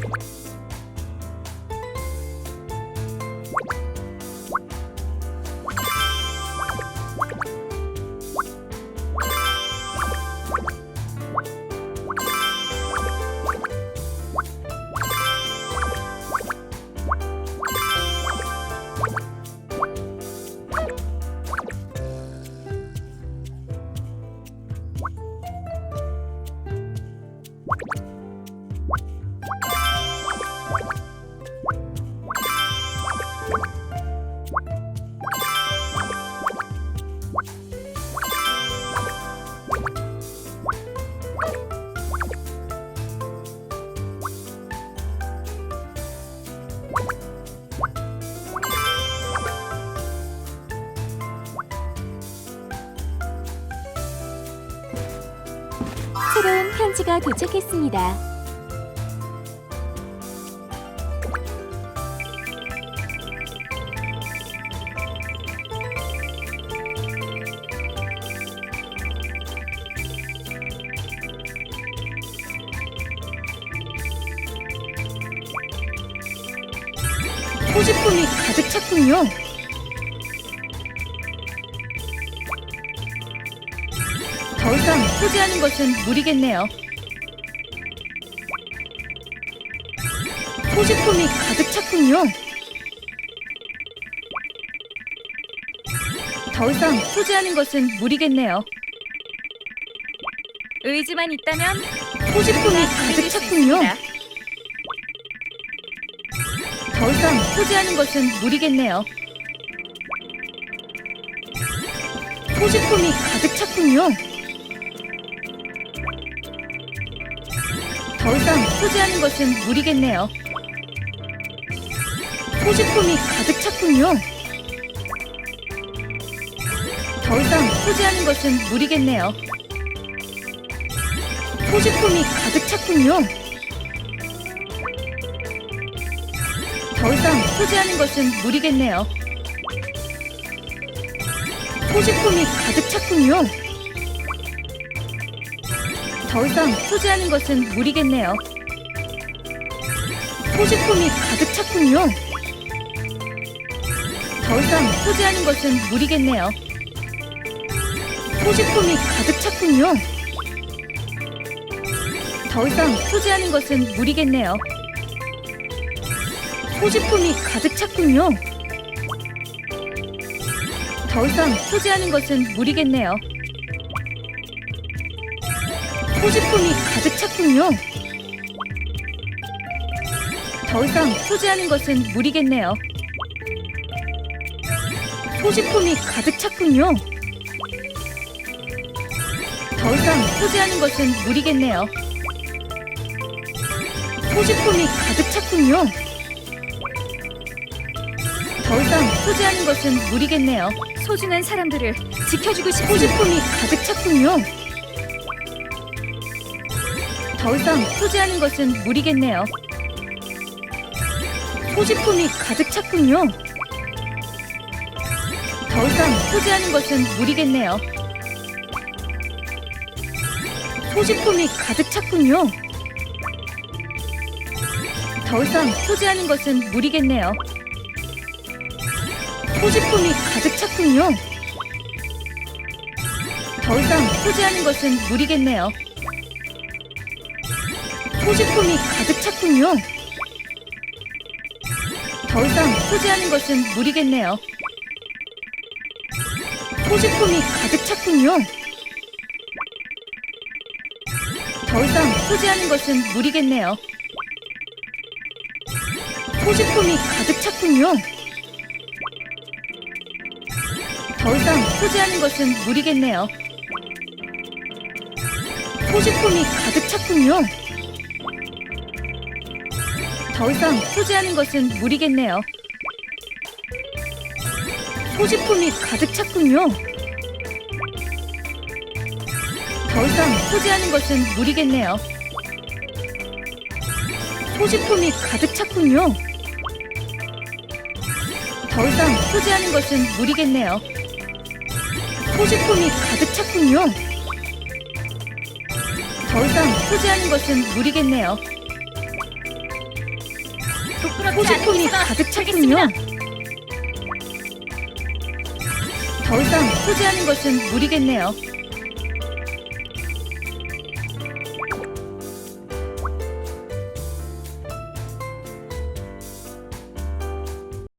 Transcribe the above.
you 편지가 도착했습니다. 소지품이 가득 찼군요. 더 이상 소지하는 것은 무리겠네요. 소지품이 가득 찼군요. 더 이상 소지하는 것은 무리겠네요. 의지만 있다면 소지품이 가득 찼군요. 더 이상 소지하는 것은 무리겠네요. 소지품이 가득 찼군요. 더 이상 소지하는 것은 무리겠네요. 소지품이 가득 찼군요. 더 이상 소지하는 것은 무리겠네요. 소지품이 가득 찼군요. 더 이상 소지하는 것은 무리겠네요. 소지품이 가득 찼군요. 더 이상 소지하는 것은 무리겠네요. 소지품이 가득 찼군요. 더 이상 소지하는 것은 무리겠네요. 소지품이 가득 찼군요. 더 이상 소지하는 것은 무리겠네요. 소지품이 가득 찼군요. 더 이상 소지하는 것은 무리겠네요. 소지품이 가득 찼군요. 더 이상 소지하는 것은 무리겠네요. 소지품이 가득 찼군요. 더 이상 소지하는 것은 무리겠네요. 소지품이 가득 찼군요. 더 이상 소지하는 것은 무리겠네요. 소중한 사람들을 지켜주고 싶은 소지품이 가득 찼군요. 더 이상 소지하는 것은 무리겠네요. 소지품이 가득 찼군요. 더 이상 소지하는 것은 무리겠네요. 소지품이 가득 찼군요. 더 이상 소지하는 것은 무리겠네요. 소지품이 가득 찼군요. 더 이상 소지하는 것은 무리겠네요. 소지품이 가득 찼군요. 더 이상 소지하는 것은 무리겠네요. 소지품이 가득 찼군요. 더 이상 소지하는 것은 무리겠네요. 소지품이 가득 찼군요. 더 이상 소지하는 것은 무리겠네요. 소지품이 가득 찼군요. 더 이상 소지하는 것은 무리겠네요. 소지품이 가득 찼군요. 더 이상 소지하는 것은 무리겠네요. 소지품이 가득 찼군요. 더 이상 소지하는 것은 무리겠네요. 소지품이 가득 찼군요. 더 이상 소지하는 것은 무리겠네요. 소지품이 가득 찼군요. 더 이상 소지하는 것은 무리겠네요.